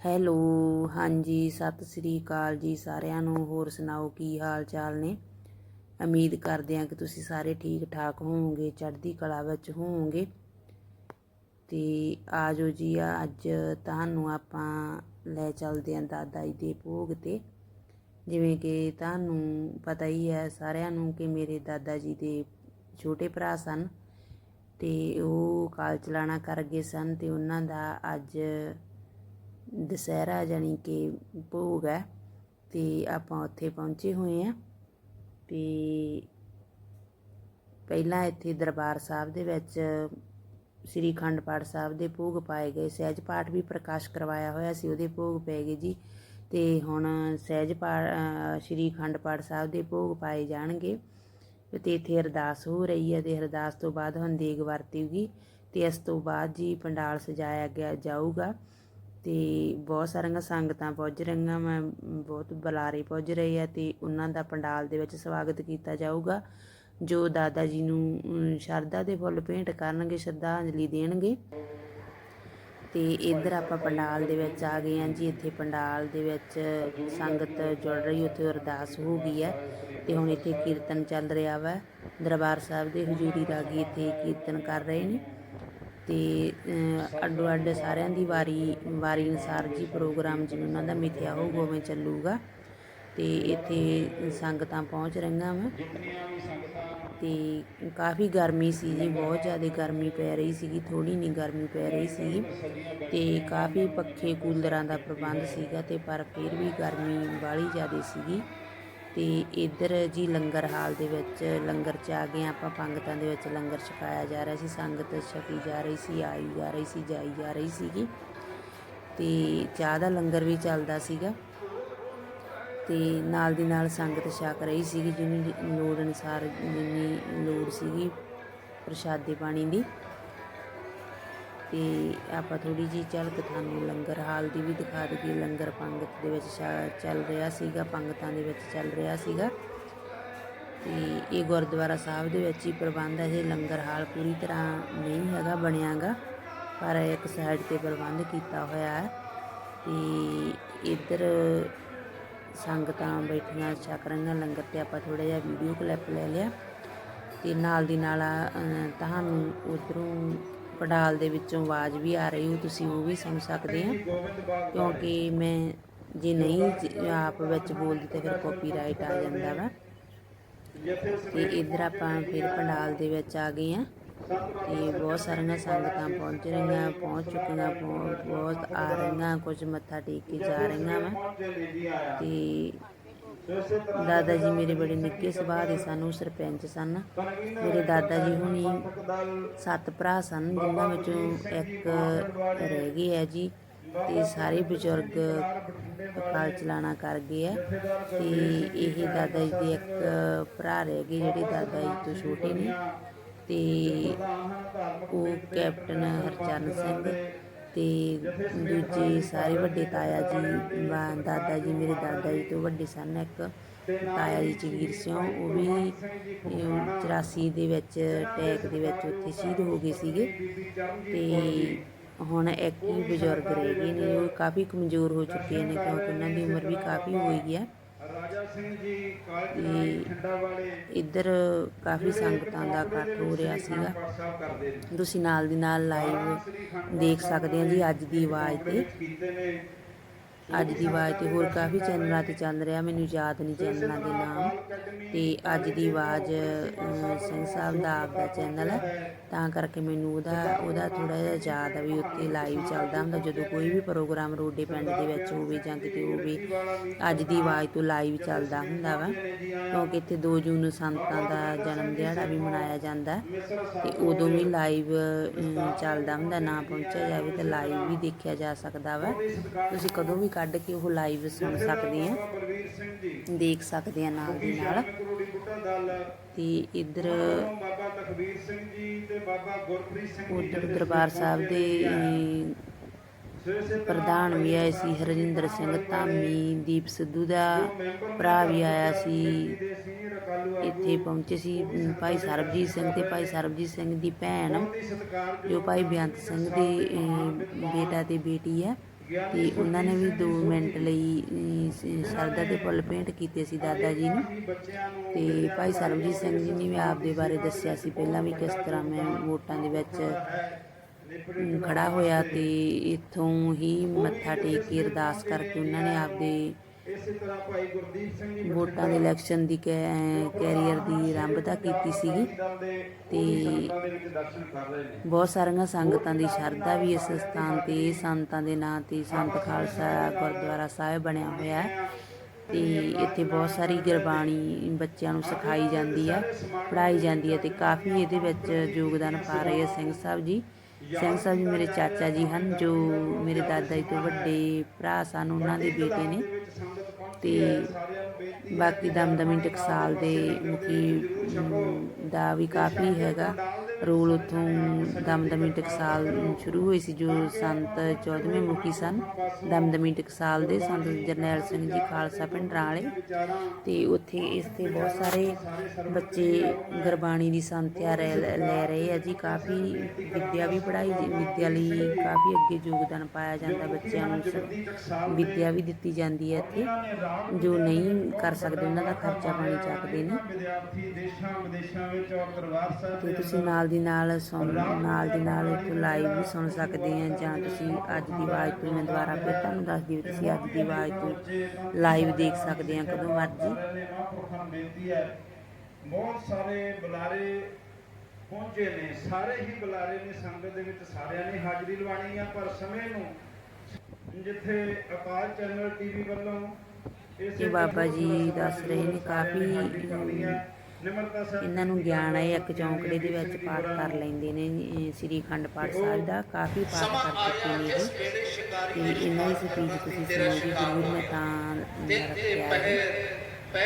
Hello, ਹਾਂਜੀ, ਸਤਿ ਸ੍ਰੀ ਅਕਾਲ ਜੀ ਸਾਰਿਆਂ ਨੂੰ। ਹੋਰ ਸੁਣਾਓ, ਕੀ ਹਾਲ ਚਾਲ ਨੇ? ਉਮੀਦ ਕਰਦੇ ਹਾਂ ਕਿ ਤੁਸੀਂ ਸਾਰੇ ਠੀਕ ਠਾਕ ਹੋਵੋਗੇ, ਚੜ੍ਹਦੀ ਕਲਾ ਵਿੱਚ ਹੋਵੋਗੇ। ਤੇ ਆਜੋ ਜੀ ਆ ਅੱਜ ਤੁਹਾਨੂੰ ਆਪਾਂ ਲੈ ਚੱਲਦੇ ਹਾਂ ਦਾਦਾ ਜੀ ਦੇ ਭੋਗ ਤੇ। ਜਿਵੇਂ ਕਿ ਤੁਹਾਨੂੰ ਪਤਾ ਹੀ ਹੈ, ਸਾਰਿਆਂ ਨੂੰ ਕਿ ਮੇਰੇ ਦਾਦਾ ਜੀ ਦੇ ਛੋਟੇ ਭਰਾ ਸਨ ਤੇ ਉਹ ਕਾਲ ਚਲਾਣਾ ਕਰ ਗਏ ਸਨ ਤੇ ਉਹਨਾਂ ਦਾ ਅੱਜ ਦੁਸਹਿਰਾ ਜਾਨੀ ਕਿ ਭੋਗ ਹੈ ਅਤੇ ਆਪਾਂ ਉੱਥੇ ਪਹੁੰਚੇ ਹੋਏ ਹਾਂ। ਅਤੇ ਪਹਿਲਾਂ ਇੱਥੇ ਦਰਬਾਰ ਸਾਹਿਬ ਦੇ ਵਿੱਚ ਸ੍ਰੀ ਅਖੰਡ ਪਾਠ ਸਾਹਿਬ ਦੇ ਭੋਗ ਪਾਏ ਗਏ। ਸਹਿਜ ਪਾਠ ਵੀ ਪ੍ਰਕਾਸ਼ ਕਰਵਾਇਆ ਹੋਇਆ ਸੀ, ਉਹਦੇ ਭੋਗ ਪੈ ਗਏ ਜੀ। ਤੇ ਹੁਣ ਸਹਿਜ ਪਾਠ ਸ੍ਰੀ ਅਖੰਡ ਪਾਠ ਸਾਹਿਬ ਦੇ ਭੋਗ ਪਾਏ ਜਾਣਗੇ। ਤੇ ਇੱਥੇ ਅਰਦਾਸ ਹੋ ਰਹੀ ਹੈ ਤੇ ਅਰਦਾਸ ਤੋਂ ਬਾਅਦ ਹੁਣ ਦੇਗ ਵਰਤੇਗੀ। ਤੇ ਇਸ ਤੋਂ ਬਾਅਦ ਜੀ ਪੰਡਾਲ ਸਜਾਇਆ ਗਿਆ ਜਾਊਗਾ। ਤੇ ਬਹੁਤ ਸਾਰੀਆਂ ਸੰਗਤਾਂ ਪੁੱਜ ਰਹੀਆਂ, ਮੈਂ ਬਹੁਤ ਬੁਲਾਰੇ ਪੁੱਜ ਰਹੇ ਆ ਤੇ ਉਹਨਾਂ ਦਾ ਪੰਡਾਲ ਦੇ ਵਿੱਚ ਸਵਾਗਤ ਕੀਤਾ ਜਾਊਗਾ, ਜੋ ਦਾਦਾ ਜੀ ਨੂੰ ਸ਼ਰਧਾ ਦੇ ਫੁੱਲ ਭੇਂਟ ਕਰਨਗੇ, ਸ਼ਰਧਾਂਜਲੀ ਦੇਣਗੇ। ਤੇ ਇੱਧਰ ਆਪਾਂ ਪੰਡਾਲ ਦੇ ਵਿੱਚ ਆ ਗਏ ਹਾਂ ਜੀ, ਇੱਥੇ ਪੰਡਾਲ ਦੇ ਵਿੱਚ ਸੰਗਤ ਜੁੜ ਰਹੀ, ਉੱਥੇ ਅਰਦਾਸ ਹੋ ਗਈ ਹੈ ਤੇ ਹੁਣ ਇੱਥੇ ਕੀਰਤਨ ਚੱਲ ਰਿਹਾ ਵਾ। ਦਰਬਾਰ ਸਾਹਿਬ ਦੇ ਹਜ਼ੂਰੀ ਰਾਗੀ ਇੱਥੇ ਕੀਰਤਨ ਕਰ ਰਹੇ ਨੇ। ਅਤੇ ਅੱਡੋ ਅੱਡ ਸਾਰਿਆਂ ਦੀ ਵਾਰੀ ਵਾਰੀ ਅਨੁਸਾਰ ਜੀ ਪ੍ਰੋਗਰਾਮ ਜਿਵੇਂ ਉਹਨਾਂ ਦਾ ਮਿਥਿਆ ਹੋਊਗਾ, ਉਵੇਂ ਚੱਲੂਗਾ। ਅਤੇ ਇੱਥੇ ਸੰਗਤਾਂ ਪਹੁੰਚ ਰਹੀਆਂ ਵਾ। ਅਤੇ ਕਾਫੀ ਗਰਮੀ ਸੀ ਜੀ, ਬਹੁਤ ਜ਼ਿਆਦਾ ਗਰਮੀ ਪੈ ਰਹੀ ਸੀਗੀ ਥੋੜੀ ਨਹੀਂ ਗਰਮੀ ਪੈ ਰਹੀ ਸੀ ਤੇ ਕਾਫੀ ਪੱਖੇ ਕੂਲਰਾਂ ਦਾ ਪ੍ਰਬੰਧ ਸੀਗਾ ਤੇ ਪਰ ਫਿਰ ਵੀ ਗਰਮੀ ਬਾਹਲੀ ਜ਼ਿਆਦਾ ਸੀਗੀ। ਤੇ ਇੱਧਰ ਜੀ ਲੰਗਰ ਹਾਲ ਦੇ ਵਿੱਚ, ਲੰਗਰ ਚ ਆ ਗਏ ਆਪਾਂ, ਪੰਗਤਾਂ ਦੇ ਵਿੱਚ ਲੰਗਰ ਛਕਾਇਆ ਜਾ ਰਿਹਾ ਸੀ, ਸੰਗਤ ਛਕੀ ਜਾ ਰਹੀ ਸੀ, ਆਈ ਜਾ ਰਹੀ ਸੀ, ਜਾਈ ਜਾ ਰਹੀ ਸੀਗੀ ਤੇ ਚਾਹ ਦਾ ਲੰਗਰ ਵੀ ਚੱਲਦਾ ਸੀਗਾ ਤੇ ਨਾਲ ਦੀ ਨਾਲ ਸੰਗਤ ਛਕ ਰਹੀ ਸੀਗੀ ਜਿਹਨੂੰ ਲੋੜ ਅਨੁਸਾਰ, ਜਿੰਨੀ ਲੋੜ ਸੀਗੀ ਪ੍ਰਸ਼ਾਦੇ ਪਾਣੀ ਦੀ। ਤੇ ਆਪਾਂ ਥੋੜੀ ਜੀ ਝਲਕ ਤੁਹਾਨੂੰ ਲੰਗਰ ਹਾਲ ਦੀ ਵੀ ਦਿਖਾ ਦਈਏ। ਲੰਗਰ ਪੰਗਤ ਦੇ ਵਿੱਚ ਛਾ- ਚੱਲ ਰਿਹਾ ਸੀਗਾ, ਪੰਗਤਾਂ ਦੇ ਵਿੱਚ ਚੱਲ ਰਿਹਾ ਸੀਗਾ। ਤੇ ਇਹ ਗੁਰਦੁਆਰਾ ਸਾਹਿਬ ਦੇ ਵਿੱਚ ਹੀ ਪ੍ਰਬੰਧ ਹੈ। ਇਹ ਲੰਗਰ ਹਾਲ ਪੂਰੀ ਤਰ੍ਹਾਂ ਨਹੀਂ ਹੈਗਾ, ਬਣਿਆਗਾ, ਪਰ ਇੱਕ ਸਾਈਡ ਤੇ ਪ੍ਰਬੰਧ ਕੀਤਾ ਹੋਇਆ ਹੈ। ਤੇ ਇੱਧਰ ਸੰਗਤਾਂ ਬੈਠੀਆਂ, ਛਕ ਰਹੀਆਂ ਲੰਗਰ ਤੇ ਆਪਾਂ ਥੋੜਾ ਜਿਹਾ ਵੀਡੀਓ ਕਲਿੱਪ ਲੈ ਲਿਆ। ਤੇ ਨਾਲ ਦੀ ਨਾਲ ਤੁਹਾਨੂੰ ਉਧਰੋਂ ਪੰਡਾਲ ਦੇ ਵਿੱਚੋਂ ਆਵਾਜ਼ ਵੀ ਆ ਰਹੀ ਹੋ ਤੁਸੀਂ ਉਹ ਵੀ ਸੁਣ ਸਕਦੇ ਆ। ਕਿਉਂਕਿ ਮੈਂ ਜੇ ਨਹੀਂ ਆਪ ਵਿੱਚ ਬੋਲਦੀ ਤਾਂ ਫਿਰ ਕਾਪੀਰਾਈਟ ਆ ਜਾਂਦਾ ਵਾ। ਤੇ ਇੱਧਰ ਆਪਾਂ ਫਿਰ ਪੰਡਾਲ ਦੇ ਵਿੱਚ ਆ ਗਏ ਆ। ਤੇ ਬਹੁਤ ਸਾਰੀਆਂ ਸੰਗਤਾਂ ਪਹੁੰਚ ਰਹੀਆਂ, ਪਹੁੰਚ ਚੁੱਕੀਆਂ ਪਹੁੰ- ਬਹੁਤ ਆ ਰਹੀਆਂ, ਕੁਝ ਮੱਥਾ ਟੇਕ ਕੇ ਜਾ ਰਹੀਆਂ ਵਾ। ਤੇ ਦਾਦਾ ਜੀ ਮੇਰੇ ਬੜੇ ਨਿੱਕੇ ਸੁਭਾਅ ਦੇ ਸਨ, ਉਹ ਸਰਪੰਚ ਸਨ। ਮੇਰੇ ਦਾਦਾ ਜੀ ਹੁਣੀ ਸੱਤ ਭਰਾ ਸਨ, ਜਿਨ੍ਹਾਂ ਵਿੱਚੋਂ ਇੱਕ ਰਹਿ ਗਏ ਹੈ ਜੀ ਤੇ ਸਾਰੇ ਬਜ਼ੁਰਗ ਕਾਲ ਚਲਾਣਾ ਕਰ ਗਏ ਆ। ਤੇ ਇਹ ਦਾਦਾ ਜੀ ਦੇ ਇੱਕ ਭਰਾ ਰਹਿ ਗਏ, ਜਿਹੜੇ ਦਾਦਾ ਜੀ ਤੋਂ ਛੋਟੇ ਨੇ। ਤੇ ਉਹ ਕੈਪਟਨ ਹਰਚਰਨ ਸਿੰਘ ਤੇ ਦੂਜੇ ਸਾਰੇ ਵੱਡੇ ਤਾਇਆ ਜੀ ਦਾਦਾ ਜੀ ਮੇਰੇ ਦਾਦਾ ਜੀ ਤੋਂ ਵੱਡੇ ਸਨ ਇੱਕ। ਤਾਇਆ ਜੀ ਜਗੀਰ ਸਿੰਘ ਉਹ ਵੀ ਅਮ, 84 ਦੇ ਵਿੱਚ ਅਟੈਕ ਦੇ ਵਿੱਚ ਉੱਥੇ ਸ਼ਹੀਦ ਹੋ ਗਏ ਸੀਗੇ। ਤੇ ਹੁਣ ਇੱਕ ਹੀ ਬਜ਼ੁਰਗ ਰਹਿ ਗਏ ਨੇ ਉਹ ਕਾਫੀ ਕਮਜ਼ੋਰ ਹੋ ਚੁੱਕੇ ਨੇ ਕਿਉਂਕਿ ਉਹਨਾਂ ਦੀ ਉਮਰ ਵੀ ਕਾਫੀ ਹੋਈ ਗਈ ਹੈ। ਤੇ ਇੱਧਰ ਕਾਫੀ ਸੰਗਤਾਂ ਦਾ ਇਕੱਠ ਹੋ ਰਿਹਾ ਸੀਗਾ। ਤੁਸੀਂ ਨਾਲ ਦੀ ਨਾਲ ਲਾਈਵ ਦੇਖ ਸਕਦੇ ਹੋ ਜੀ ਅੱਜ ਦੀ ਆਵਾਜ਼ ਤੇ। ਅੱਜ ਦੀ ਆਵਾਜ਼ ਤੇ ਹੋਰ ਕਾਫੀ ਚੈਨਲਾਂ ਤੇ ਚੱਲ ਰਿਹਾ, ਮੈਨੂੰ ਯਾਦ ਨਹੀਂ ਚੈਨਲਾਂ ਦੇ ਨਾਮ। ਤੇ ਅੱਜ ਦੀ ਆਵਾਜ਼ ਸਿੰਘ ਸਾਹਿਬ ਦਾ ਆਪ ਦਾ ਚੈਨਲ ਹੈ, ਤਾਂ ਕਰਕੇ ਮੈਨੂੰ ਉਹਦਾ ਉਹਦਾ ਥੋੜਾ ਜਿਹਾ ਯਾਦ ਆ ਵੀ ਉੱਤੇ ਲਾਈਵ ਚੱਲਦਾ ਹੁੰਦਾ, ਜਦੋਂ ਕੋਈ ਵੀ ਪ੍ਰੋਗਰਾਮ ਰੋਡੇ ਪਿੰਡ ਦੇ ਵਿੱਚ ਹੋਵੇ ਜਾਂ ਕਿਤੇ ਹੋਵੇ, ਅੱਜ ਦੀ ਆਵਾਜ਼ ਤੋਂ ਲਾਈਵ ਚੱਲਦਾ ਹੁੰਦਾ ਵਾ। ਕਿਉਂਕਿ ਇੱਥੇ 2 ਜੂਨ ਨੂੰ ਸੰਤਾਂ ਦਾ ਜਨਮ ਦਿਹਾੜਾ ਵੀ ਮਨਾਇਆ ਜਾਂਦਾ ਹੈ, ਤੇ ਉਦੋਂ ਵੀ ਲਾਈਵ ਚੱਲਦਾ ਹੁੰਦਾ, ਨਾ ਪਹੁੰਚਿਆ ਜਾਵੇ ਤਾਂ ਲਾਈਵ ਵੀ ਦੇਖਿਆ ਜਾ ਸਕਦਾ ਵਾ। ਤੁਸੀਂ ਕਦੋਂ ਵੀ ਕੱਢ ਕੇ ਉਹ ਲਾਈਵ ਸੁਣ ਸਕਦੇ ਆ ਦੇਖ ਸਕਦੇ ਆ ਨਾਲ ਦੀ ਨਾਲ। ਕਰੋੜੀ ਤੇ ਇੱਧਰ ਬਾਬਾ ਲਖਵੀਰ ਸਿੰਘ ਜੀ ਤੇ ਬਾਬਾ ਗੁਰਪ੍ਰੀਤ ਸਿੰਘ ਜੀ ਉਧਰ ਦਰਬਾਰ ਸਾਹਿਬ ਦੇ ਪ੍ਰਧਾਨ ਵੀ ਆਏ ਸੀ, ਹਰਜਿੰਦਰ ਸਿੰਘ ਧਾਮੀ, ਦੀਪ ਸਿੱਧੂ ਦਾ ਭਰਾ ਵੀ ਆਇਆ ਸੀ। ਇੱਥੇ ਪਹੁੰਚੇ ਸੀ ਭਾਈ ਸਰਬਜੀਤ ਸਿੰਘ ਤੇ ਭਾਈ ਸਰਬਜੀਤ ਸਿੰਘ ਦੀ ਭੈਣ, ਜੋ ਭਾਈ ਬੇਅੰਤ ਸਿੰਘ ਦੇ ਬੇਟਾ ਤੇ ਬੇਟੀ ਹੈ। ਤੇ ਉਹਨਾਂ ਨੇ ਵੀ 2 ਮਿੰਟ ਲਈ ਅਮ, ਸ- ਸ਼ਰਧਾ ਦੇ ਫੁੱਲ ਭੇਂਟ ਕੀਤੇ ਸੀ ਦਾਦਾ ਜੀ ਨੂੰ। ਤੇ ਭਾਈ ਸਰਬਜੀਤ ਸਿੰਘ ਜੀ ਨੇ ਵੀ ਆਪ ਦੇ ਬਾਰੇ ਦੱਸਿਆ ਸੀ ਪਹਿਲਾਂ ਵੀ ਕਿਸ ਤਰ੍ਹਾਂ ਮੈਂ ਵੋਟਾਂ ਦੇ ਵਿੱਚ ਖੜਾ ਹੋਇਆ ਤੇ ਇੱਥੋਂ ਹੀ ਮੱਥਾ ਟੇਕ ਕੇ ਅਰਦਾਸ ਕਰਕੇ ਉਹਨਾਂ ਨੇ ਆਪਦੇ ਇਸੇ ਤਰ੍ਹਾਂ ਭਾਈ ਗੁਰਦੀਪ ਸਿੰਘ ਜੀ ਵੋਟਾਂ ਦੇ ਇਲੈਕਸ਼ਨ ਦੀ ਕੈਰੀਅਰ ਦੀ ਆਰੰਭਤਾ ਕੀਤੀ ਸੀਗੀ। ਤੇ ਬਹੁਤ ਸਾਰੀਆਂ ਸੰਗਤਾਂ ਦੀ ਸ਼ਰਧਾ ਵੀ ਇਸ ਸਥਾਨ ਤੇ ਸੰਤਾਂ ਦੇ ਨਾਂ ਤੇ ਸੰਤ ਖਾਲਸਾ ਗੁਰਦੁਆਰਾ ਸਾਹਿਬ ਬਣਿਆ ਹੋਇਆ ਹੈ। ਤੇ ਇੱਥੇ ਬਹੁਤ ਸਾਰੀ ਗੁਰਬਾਣੀ ਬੱਚਿਆਂ ਨੂੰ ਸਿਖਾਈ ਜਾਂਦੀ ਹੈ ਪੜ੍ਹਾਈ ਜਾਂਦੀ ਹੈ ਤੇ ਕਾਫੀ ਇਹਦੇ ਵਿੱਚ ਯੋਗਦਾਨ ਪਾ ਰਹੇ ਆ ਸਿੰਘ ਸਾਹਿਬ ਜੀ। ਸਿੰਘ ਸਾਹਿਬ ਜੀ ਮੇਰੇ ਚਾਚਾ ਜੀ ਹਨ ਜੋ ਮੇਰੇ ਦਾਦਾ ਜੀ ਤੋਂ ਵੱਡੇ ਭਰਾ ਸਨ ਉਹਨਾਂ ਦੇ ਬੇਟੇ ਨੇ। ਤੇ ਬਾਕੀ ਦਮਦਮੀ ਟਕਸਾਲ ਦੇ ਮੁਖੀ ਦਾ ਵੀ ਕਾਫੀ ਹੈਗਾ। ਰੋਲ ਉੱਥੋਂ ਦਮਦਮੀ ਟਕਸਾਲ ਸ਼ੁਰੂ ਹੋਈ ਸੀ ਜੋ ਸੰਤ 14ਵੇਂ ਮੁਖੀ ਸਨ। ਦਮਦਮੀ ਟਕਸਾਲ ਦੇ ਸੰਤ ਜਰਨੈਲ ਸਿੰਘ ਜੀ ਖਾਲਸਾ ਪਿੰਡਰਾਂ ਵਾਲੇ ਤੇ ਉੱਥੇ ਇਸ ਤੇ ਬਹੁਤ ਸਾਰੇ ਬੱਚੇ ਗੁਰਬਾਣੀ ਦੀ ਸੰਥਿਆ ਲੈ ਲੈ ਰਹੇ ਆ ਜੀ। ਕਾਫੀ ਵਿੱਦਿਆ ਵੀ ਪੜ੍ਹਾਈ ਵਿੱਦਿਆ ਲਈ ਕਾਫੀ ਅੱਗੇ ਯੋਗਦਾਨ ਪਾਇਆ ਜਾਂਦਾ ਬੱਚਿਆਂ ਨੂੰ। ਵਿੱਦਿਆ ਵੀ ਦਿੱਤੀ ਜਾਂਦੀ ਹੈ ਇੱਥੇ। ਜੋ ਨਹੀਂ ਕਰ ਸਕਦੇ, ਉਹਨਾਂ ਦਾ ਖਰਚਾ ਪਾਣੀ ਚੱਕਦੇ ਨੇ। ਵਿਦਿਆਰਥੀ ਦੇਸ਼ਾਂ ਵਿਦੇਸ਼ਾਂ ਵਿੱਚ ਔਰ ਦਰਬਾਰ ਸਾਹਿਬ ਤੇ ਤੁਸੀਂ ਨਾਲ ਦੀ ਨਾਲ ਸੁਣ, ਨਾਲ ਦੀ ਨਾਲ ਇੱਥੇ ਲਾਈਵ ਵੀ ਸੁਣ ਸਕਦੇ ਆ, ਜਾਂ ਤੁਸੀਂ ਅੱਜ ਦੀ ਆਵਾਜ਼ ਤੋਂ ਮੈਂ ਦੁਬਾਰਾ ਫਿਰ ਤੁਹਾਨੂੰ ਦੱਸਦੀ ਹਾਂ ਤੁਸੀਂ ਅੱਜ ਦੀ ਆਵਾਜ਼ ਤੋਂ ਲਾਈਵ ਦੇਖ ਸਕਦੇ ਆ, ਕਦੋਂ ਮਰਜ਼ੀ। ਬੇਨਤੀ ਹੈ ਬਹੁਤ ਸਾਰੇ ਬੁਲਾਰੇ ਪਹੁੰਚੇ ਨੇ। ਸਾਰੇ ਹੀ ਬੁਲਾਰੇ ਨੇ, ਸੰਗਤ ਦੇ ਵਿੱਚ ਸਾਰਿਆਂ ਨੇ ਹਾਜ਼ਰੀ ਲਵਾਣੀ ਆ, ਪਰ ਸਮੇਂ ਨੂੰ ਜਿੱਥੇ ਆਕਾਸ਼ ਚੈਨਲ ਟੀਵੀ ਵੱਲੋਂ ਇਹ ਬਾਬਾ ਜੀ ਦੱਸ ਰਹੇ ਨੇ ਕਾਫੀ, ਇਹਨਾਂ ਨੂੰ ਗਿਆਨ ਹੈ ਇੱਕ ਚੌਂਕੜੇ ਦੇ ਵਿੱਚ ਪਾਠ ਕਰ ਲੈਂਦੇ ਨੇ ਸ੍ਰੀ ਅਖੰਡ ਪਾਠ ਸਾਹਿਬ ਦਾ ਕਾਫੀ ਪਾਠ ਕਰ ਚੁੱਕੇ ਨੇ ਇਹ ਤੇ ਨੇ ਇਹਨਾਂ ਦੀ ਸਪੀਚ ਤੁਸੀਂ ਸੁਣੋਗੇ ਜ਼ਰੂਰ ਮੈਂ। ਤਾਂ ਰੱਖਿਆ ਹੈ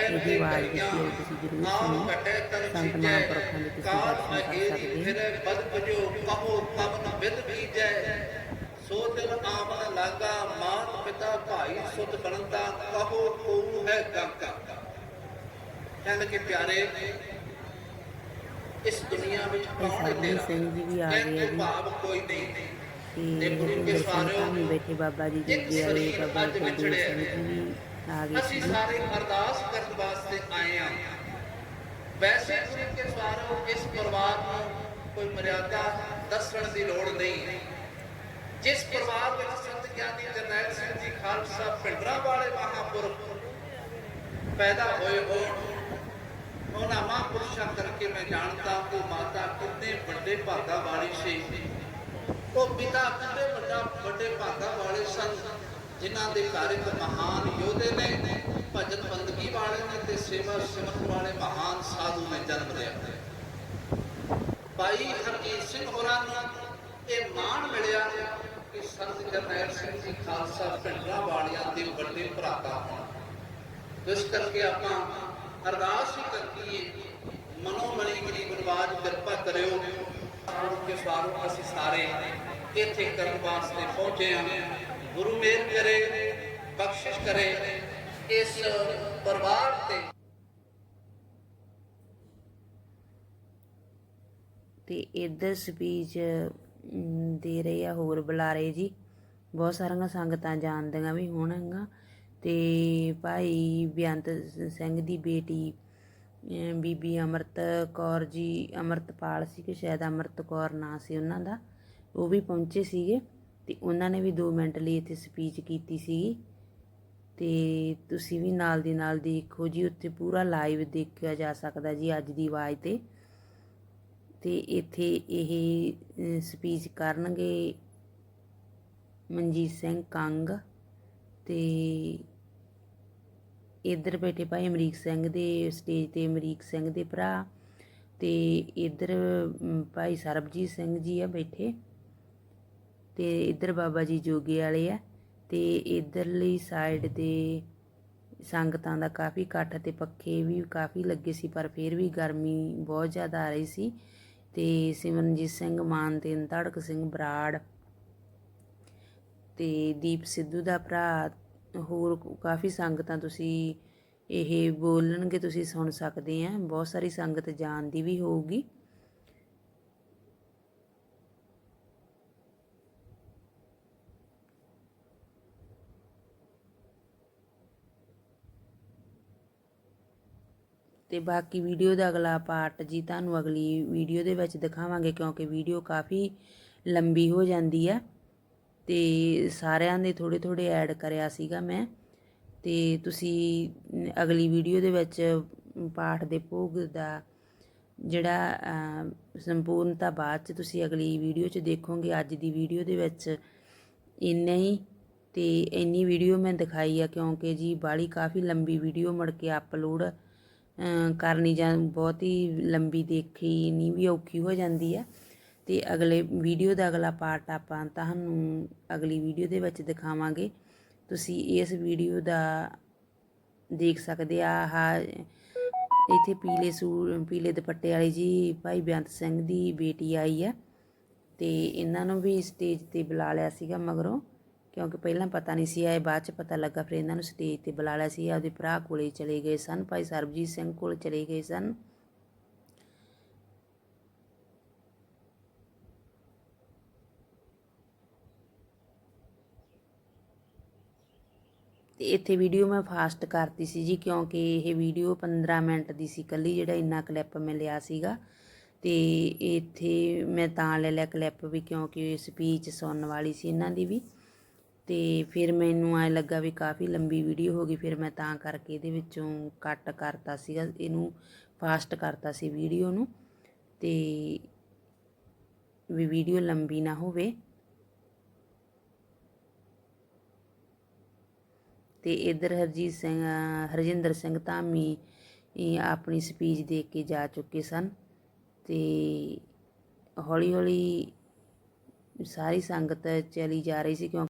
ਇਹਦੀ ਦੇ ਆਵਾਜ਼ ਹੈ, ਤੁਸੀਂ ਜ਼ਰੂਰ ਸੁਣੋ। ਸੰਤ ਮਹਾਂਪੁਰਖਾਂ ਦੇ ਤੁਸੀਂ ਦਰਸ਼ਨ ਕਰ ਸਕਦੇ ਹੋ। ਫਿਰੇ ਬਦ ਭਜੋ ਕਹੋ ਕਵਨ ਵਿਦ ਬੀਜੈ ਸੋ ਦਿਲ ਆਮਨ ਲਾਗਾ ਮਾਤ ਪਿਤਾ ਭਾਈ ਸੁਤ ਬਣਦਾ ਕਹੋ ਕੋ ਹੈ ਗਾਗਾ ਕਹਿੰਦੇ ਕਿ ਪਿਆਰੇ ਇਸ ਦੁਨੀਆ ਵਿੱਚ ਭਾਈ ਕੌਣ ਹੈ ਸਰਬਜੀਤ ਤੇਰਾ? ਸਿੰਘ ਜੀ ਵੀ ਆ ਗਏ ਆ ਕਹਿੰਦੇ ਜੀ। ਭਾਵ ਕੋਈ ਨਹੀਂ। ਤੇ ਹਰਜਿੰਦਰ ਸਿੰਘ ਧਾਮੀ ਬੈਠੇ ਬਾਬਾ ਜੀ ਇੱਕ ਜੁਗੇ ਵਾਲੇ ਸਰੀਰ ਬਾਬਾ ਅੱਜ ਕੁਲਦੀਪ ਵਿਛੜਿਆ ਸਿੰਘ ਜੀ ਵੀ ਆ ਗਏ ਅਸੀਂ ਸੀ ਸਾਰੇ ਅਰਦਾਸ ਕਰਨ ਵਾਸਤੇ ਆਏ ਹਾਂ। ਵੈਸੇ ਗੁਰੂ ਕੇ ਸਵਾਰੋ ਇਸ ਪਰਿਵਾਰ ਨੂੰ ਕੋਈ ਮਰਿਆਦਾ ਦੱਸਣ ਦੀ ਲੋੜ ਨਹੀਂ। ਜਿਸ ਪਰਿਵਾਰ ਵਿੱਚ ਸੰਤ ਗਿਆਨੀ ਜਰਨੈਲ ਸਿੰਘ ਜੀ ਖਾਲਸਾ ਪਿੰਡਰਾਂ ਵਾਲੇ ਮਹਾਂਪੁਰਖ ਪੈਦਾ ਹੋਏ ਹੋਣ, ਉਹਨਾਂ ਮਹਾਂਪੁਰਸ਼ਾਂ ਕਰਕੇ ਮੈਂ ਜਾਣਦਾ ਕਿ ਮਾਤਾ ਕਿੰਨੇ ਵੱਡੇ ਭਾਗਾ ਵਾਲੀ ਸੀ। ਉਹ ਪਿਤਾ ਕਿੰਨੇ ਵੱਡਾ ਵੱਡੇ ਭਾਗਾ ਵਾਲੇ ਸਨ, ਜਿਨ੍ਹਾਂ ਦੇ ਘਰ ਇੱਕ ਮਹਾਨ ਯੋਧੇ ਨੇ, ਭਜਨ ਬੰਦਗੀ ਵਾਲੇ ਨੇ ਤੇ ਸੇਵਾ ਸਿਮਰਨ ਵਾਲੇ ਮਹਾਨ ਸਾਧੂ ਨੇ ਜਨਮ ਲਿਆ। ਭਾਈ ਹਰਜੀਤ ਸਿੰਘ ਹੋਰਾਂ ਨੂੰ ਇਹ ਮਾਣ ਮਿਲਿਆ ਕਿ ਸੰਤ ਜਰਨੈਲ ਸਿੰਘ ਜੀ, ਖਾਲਸਾ ਪਿੰਡਾਂ ਵਾਲਿਆਂ ਦੇ ਵੱਡੇ ਭਰਾਤਾ ਹੋਣ। ਇਸ ਕਰਕੇ ਆਪਾਂ ਅਰਦਾਸ ਹੀ ਕਰਦੀਏ ਮਨੋ ਮਣੀ ਗਰੀਬ ਨਵਾਜ ਕਿਰਪਾ ਕਰਿਓ। ਗੁਰੂ ਕੇ ਸਵਾਰੋਂ ਅਸੀਂ ਸਾਰੇ ਇੱਥੇ ਕਰਨ ਵਾਸਤੇ ਪਹੁੰਚੇ ਹਾਂ। ਗੁਰੂ ਮੇਰ ਕਰੇ ਬਖਸ਼ਿਸ਼ ਕਰੇ ਇਸ ਪਰਿਵਾਰ ਤੇ। ਤੇ ਇੱਧਰ ਸਪੀਚ ਦੇ ਰਹੇ ਆ, ਹੋਰ ਬੁਲਾਰੇ ਜੀ। ਬਹੁਤ ਸਾਰੀਆਂ ਸੰਗਤਾਂ ਜਾਣਦੀਆਂ ਵੀ ਹੋਣਗੀਆਂ। ਤੇ ਭਾਈ ਬੇਅੰਤ ਸਿੰਘ ਦੀ ਬੇਟੀ ਬੀਬੀ ਅਮਰਤ ਕੌਰ ਜੀ, ਅਮਰਤਪਾਲ ਸੀ ਕਿ ਸ਼ਾਇਦ ਅਮਰਤ ਕੌਰ ਨਾਂ ਸੀ ਉਹਨਾਂ ਦਾ। ਉਹ ਵੀ ਪਹੁੰਚੇ ਸੀਗੇ ਤੇ ਉਹਨਾਂ ਨੇ ਵੀ 2 ਮਿੰਟ ਲਈ ਇੱਥੇ ਸਪੀਚ ਕੀਤੀ ਸੀਗੀ। ਤੇ ਤੁਸੀਂ ਵੀ ਨਾਲ ਦੀ ਨਾਲ ਦੇਖੋ ਜੀ, ਉੱਥੇ ਪੂਰਾ ਲਾਈਵ ਦੇਖਿਆ ਜਾ ਸਕਦਾ ਜੀ ਅੱਜ ਦੀ ਆਵਾਜ਼ ਤੇ। ਤੇ ਇੱਥੇ ਇਹ ਸਪੀਚ ਕਰਨਗੇ ਮਨਜੀਤ ਸਿੰਘ ਕੰਗ ਅਤੇ ਇੱਧਰ ਬੈਠੇ ਭਾਈ ਅਮਰੀਕ ਸਿੰਘ ਦੇ ਸਟੇਜ ਤੇ ਅਮਰੀਕ ਸਿੰਘ ਦੇ ਭਰਾ ਤੇ ਇੱਧਰ ਭਾਈ ਸਰਬਜੀਤ ਸਿੰਘ ਜੀ ਆ ਬੈਠੇ ਤੇ ਇੱਧਰ ਬਾਬਾ ਜੀ ਜੋਗੇ ਵਾਲੇ ਆ ਤੇ ਇਧਰਲੀ ਸਾਈਡ ਤੇ ਸੰਗਤਾਂ ਦਾ ਕਾਫੀ ਇਕੱਠ ਤੇ ਪੱਖੇ ਵੀ ਕਾਫੀ ਲੱਗੇ ਸੀ ਪਰ ਫਿਰ ਵੀ ਗਰਮੀ ਬਹੁਤ ਜ਼ਿਆਦਾ ਆ ਰਹੀ ਸੀ। ਤੇ ਸਿਮਰਨਜੀਤ ਸਿੰਘ ਮਾਨ ਤੇ ਧੜਕ ਸਿੰਘ, ਬਰਾੜ ਤੇ ਦੀਪ ਸਿੱਧੂ ਦਾ ਭਰਾ ਹੋਰ ਕਾਫੀ ਸੰਗਤਾਂ ਤੁਸੀਂ ਇਹ ਬੋਲਣਗੇ, ਤੁਸੀਂ ਸੁਣ ਸਕਦੇ ਆ। ਬਹੁਤ ਸਾਰੀ ਸੰਗਤ ਜਾਣਦੀ ਵੀ ਹੋਊਗੀ। ਤੇ ਬਾਕੀ ਵੀਡੀਓ ਦਾ ਅਗਲਾ ਪਾਰਟ ਜੀ ਤੁਹਾਨੂੰ ਅਗਲੀ ਵੀਡੀਓ ਦੇ ਵਿੱਚ ਦਿਖਾਵਾਂਗੇ ਕਿਉਂਕਿ ਵੀਡੀਓ ਕਾਫੀ ਲੰਬੀ ਹੋ ਜਾਂਦੀ ਆ ਤੇ ਸਾਰਿਆਂ ਦੇ ਥੋੜੇ ਥੋੜੇ ਐਡ ਕਰਿਆ ਸੀਗਾ ਮੈਂ ਤੇ ਤੁਸੀਂ ਅਗਲੀ ਵੀਡੀਓ ਦੇ ਵਿੱਚ ਪਾਠ ਦੇ ਭੋਗ ਦਾ ਜਿਹੜਾ ਸੰਪੂਰਨਤਾ ਬਾਅਦ ਚ ਤੁਸੀਂ ਅਗਲੀ ਵੀਡੀਓ ਚ ਦੇਖੋਗੇ, ਅੱਜ ਦੀ ਵੀਡੀਓ ਦੇ ਵਿੱਚ ਇੰਨਾ ਹੀ ਤੇ ਇੰਨੀ ਵੀਡੀਓ ਮੈਂ ਦਿਖਾਈ ਆ ਕਿਉਂਕਿ ਜੀ ਬਾਲੀ ਕਾਫੀ ਲੰਬੀ ਵੀਡੀਓ ਮੁੜ ਕੇ ਅਪਲੋਡ ਕਰਨੀ ਜਾਂ ਬਹੁਤ ਹੀ ਲੰਬੀ ਦੇਖੀ ਨਹੀਂ ਵੀ ਔਖੀ ਹੋ ਜਾਂਦੀ ਆ। ਤੇ ਅਗਲੇ ਵੀਡੀਓ ਦਾ ਅਗਲਾ ਪਾਰਟ ਆਪਾਂ ਤੁਹਾਨੂੰ ਅਗਲੀ ਵੀਡੀਓ ਦੇ ਵਿੱਚ ਦਿਖਾਵਾਂਗੇ। ਤੁਸੀਂ ਇਸ ਵੀਡੀਓ ਦਾ ਦੇਖ ਸਕਦੇ ਆ ਆਹ ਇੱਥੇ ਪੀਲੇ ਸੂ ਪੀਲੇ ਦੁਪੱਟੇ ਵਾਲੀ ਜੀ ਭਾਈ ਬੇਅੰਤ ਸਿੰਘ ਦੀ ਬੇਟੀ ਆਈ ਆ। ਤੇ ਇਹਨਾਂ ਨੂੰ ਵੀ ਸਟੇਜ ਤੇ ਬੁਲਾ ਲਿਆ ਸੀਗਾ ਮਗਰੋਂ। ਕਿਉਂਕਿ ਪਹਿਲਾਂ ਪਤਾ ਨਹੀਂ ਸੀ, ਆਏ ਬਾਅਦ ਚ ਪਤਾ ਲੱਗਾ, ਫਿਰ ਇਹਨਾਂ ਨੂੰ ਸਟੇਜ ਤੇ ਬੁਲਾ ਲਿਆ ਸੀ। ਆਪਦੇ ਭਰਾ ਕੋਲੇ ਚਲੇ ਗਏ ਸਨ, ਭਾਈ ਸਰਬਜੀਤ ਸਿੰਘ ਕੋਲ ਚਲੇ ਗਏ ਸਨ। ਤੇ ਇੱਥੇ ਵੀਡੀਓ ਮੈਂ ਫਾਸਟ ਕਰਤੀ ਸੀ ਜੀ, ਕਿਉਂਕਿ ਇਹ ਵੀਡੀਓ 15 ਮਿੰਟ ਦੀ ਸੀ ਕੱਲੀ ਜਿਹੜਾ ਇੰਨਾ ਕਲਿੱਪ ਮੈਂ ਲਿਆ ਸੀਗਾ। ਤੇ ਇੱਥੇ ਮੈਂ ਤਾਂ ਲੈ ਲਿਆ ਕਲਿੱਪ ਵੀ, ਕਿਉਂਕਿ ਸਪੀਚ ਸੁਣਨ ਵਾਲੀ ਸੀ ਇਹਨਾਂ ਦੀ ਵੀ। ਅਤੇ ਫਿਰ ਮੈਨੂੰ ਐਂ ਲੱਗਾ ਵੀ ਕਾਫੀ ਲੰਬੀ ਵੀਡੀਓ ਹੋ ਗਈ, ਫਿਰ ਮੈਂ ਤਾਂ ਕਰਕੇ ਇਹਦੇ ਵਿੱਚੋਂ ਕੱਟ ਕਰਤਾ ਸੀਗਾ, ਇਹਨੂੰ ਫਾਸਟ ਕਰਤਾ ਸੀ ਵੀਡੀਓ ਨੂੰ ਤੇ ਵੀ ਵੀਡੀਓ ਲੰਬੀ ਨਾ ਹੋਵੇ। ਤੇ ਇਧਰ ਹਰਜੀਤ ਸਿੰਘ, ਹਰਜਿੰਦਰ ਸਿੰਘ ਧਾਮੀ ਆਪਣੀ ਸਪੀਚ ਦੇ ਕੇ ਜਾ ਚੁੱਕੇ ਸਨ ਤੇ ਹੌਲੀ ਹੌਲੀ ਸਾਰੀ ਸੰਗਤ ਚਲੀ ਜਾ ਰਹੀ ਸੀ ਕਿਉਂਕਿ